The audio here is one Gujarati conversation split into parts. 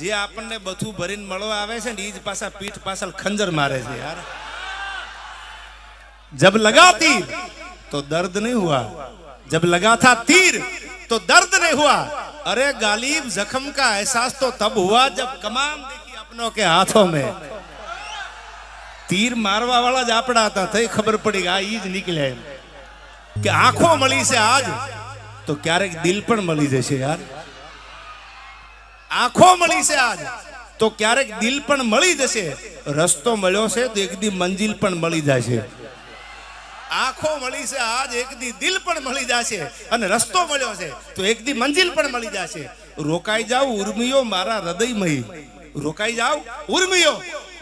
જે આપણને બધું ભરીને મળવા આવે છે ને એ જ પાછા પીઠ પાછળ ખંજર મારે છે યાર जब लगा तीर तो दर्द नहीं हुआ जब लगा था तीर तो दर्द नहीं हुआ अरे गालिब जख्म का एहसास तो तब हुआ जब कमान देखी अपनों के हाथों में તીર મારવા વાળા જ આપણા હતા થઈ ખબર પડી કે આ ઈ જ નીકળ્યા એમ કે આંખો મળી છે આજ તો ક્યારેક દિલ પણ મળી જશે યાર આંખો મળી છે આજ. તો ક્યારેક દિલ પણ મળી જશે. રસ્તો મળ્યો છે તો એક દી મંજિલ પણ મળી જશે. આંખો મળી છે આજ, એક દી દિલ પણ મળી જશે અને રસ્તો મળ્યો છે તો એક દી મંજિલ પણ મળી જશે. રોકાઈ જાવ ઉર્મિયો મારા હૃદયમહી રોકાઈ જાવ ઉર્મિયો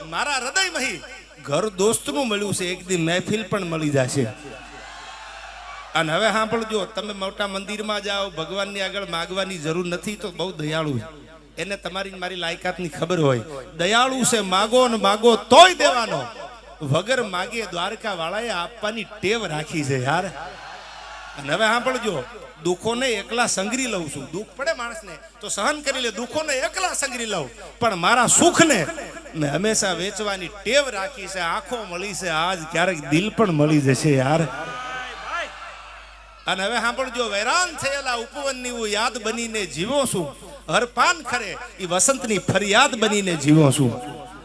મારા હૃદયમહી ઘર દોસ્તનું મળ્યું છે, એક દી મહેફિલ પણ મળી જશે. અને હવે સાંભળજો, તમે મોટા મંદિરમાં જાઓ, ભગવાનની આગળ માગવાની જરૂર નથી તો બહુ દયાળુ છે. એને તમારી મારી મારી લાયકાતની ખબર હોય. દયાળુ છે, માગો ને માગો તોય દેવાનો. વગર માગે દ્વારકા વાળાએ આપવાની ટેવ રાખી છે યાર. અને હવે સાંભળજો, દુઃખોને એકલા સંગરી લઉં છું. દુઃખ પડે માણસને, તો સહન કરી લે, દુઃખોને એકલા સંગરી લઉં. પણ મારા સુખને મેં હંમેશા વેચવાની ટેવ રાખી છે. આંખો મળી છે, આજ ક્યારેક દિલ પણ મળી જશે યાર. અને હવે સાંભળજો, વેરાન થયેલા ઉપવનની હું યાદ બનીને જીવો છું હરપાન ખરે એ વસંતની ફરિયાદ બનીને જીવો છું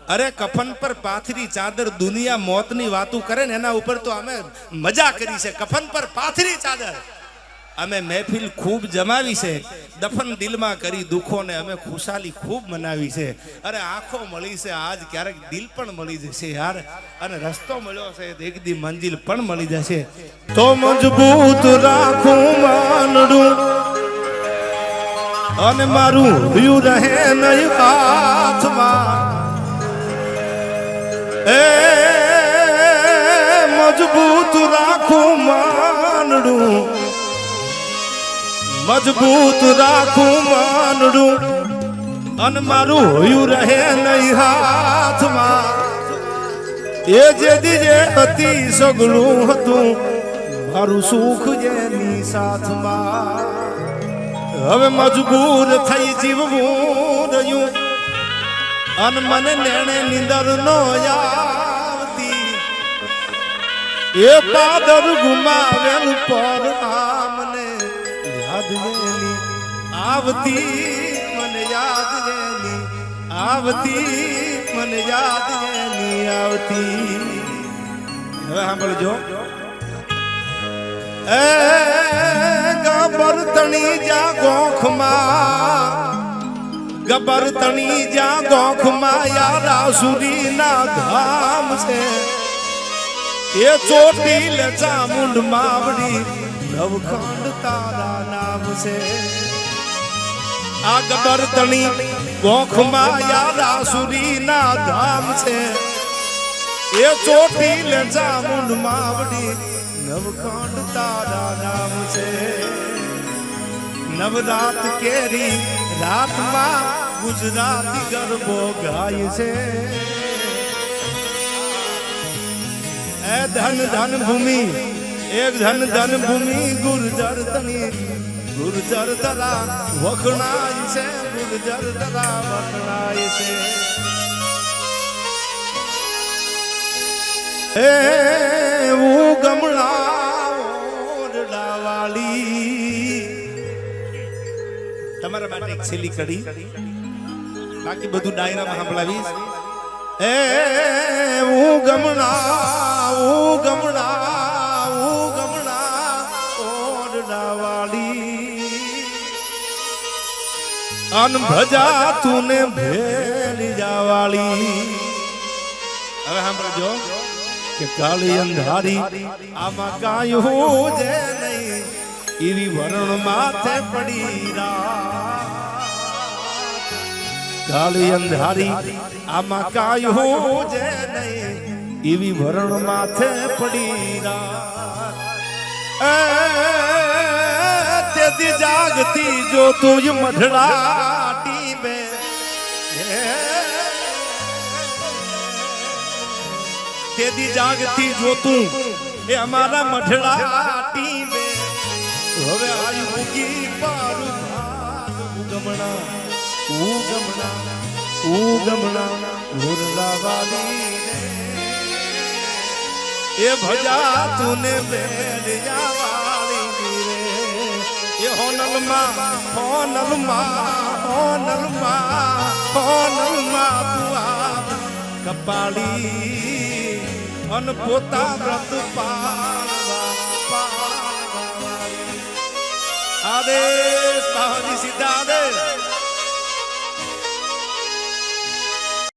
અરે કફન પર પાથરી ચાદર દુનિયા મોતની વાતો કરે ને એના ઉપર તો અમે મજા કરી છે. કફન પર પાથરી ચાદર. અમે મહેફિલ ખૂબ જમાવી છે. દફન દિલમાં કરી દુઃખોને અમે ખુશાલી ખૂબ મનાવી છે. અરે આંખો મળી છે, આજ ક્યારેક દિલ પણ મળી જશે યાર. અને રસ્તો મળ્યો છે એક દી મંજિલ પણ મળી જશે. તો મજબૂત રાખું માનડું. અને મારું હયું રહે નહીં હાથમાં. એ મજબૂત રાખું માનડું. મજબૂત રાખું માનડું. અને મારું હોયું રહે નહીં હાથમાં. એ જે દીજે હતી સગળું હતું, મારું સુખ જેની સાથમાં. હવે મજબૂર થઈ જીવવું રહ્યું. અન મને નેણે નિંદર નો આવતી. એ પાદર ગુમાવેલ પર આમને યાદ એની આવતી મને યાદ એની આવતી મને યાદ એની આવતી. હવે સાંભળજો. એ ગબર તણી જા ગોખમાં ગબર તણી જા ગોખમાં યારા સુરી ના ધામ છે. એ ચોટી લે ચામુંડ માવડી નવખંડ તારા નામ છે. આ ગબર તણી ગોખમાં યારા ના ધામ છે. એ ચોટી લે જામુન માવડી નવખંડ તારા નામ છે. નવરાત કેરી રાતમાં ગુજરાતી ગરબો ગાય છે. એ ધન ધન ભૂમિ એક ધન ધન ભૂમિ ગુર્જર તની. ગુર્જર તરા વખણાય છે, ગુર્જર તરા વખણાય છે. એ હું ઓરડાવાળી તમારા માટે એક છેલ્લી કડી. બાકી બધું ડાયરામાં સંભળાવીશ. એ હું ગમણા હું ગમણા અન ભજા તુને ભેલી જાવાળી. હવે સાંભળજો કે કાળી અંધારી આમાં કાયું જે નહીં. એવી વરણ માથે પડી રા કાળી અંધારી આમાં કાયું જે નહીં. એવી વરણ માથે પડી રાત. તેથી જાગતી જો તું મઢડા ટીમે. તેદી જાગતી જોતું એ અમારા મઢડા ટીમે. હવે આયુ ઉગી પારું ભાગ ઉગમણા ઉગમણા ઉગમણા મુરલા વાલી એ ભજા તુને બેડિયા એ હોનલમાં હોનલમાં હોનલમાં હોનલમાં બુઆ કપાળી અન પોતા વ્રત પાળવા. આદેશ બાવાજી સીધા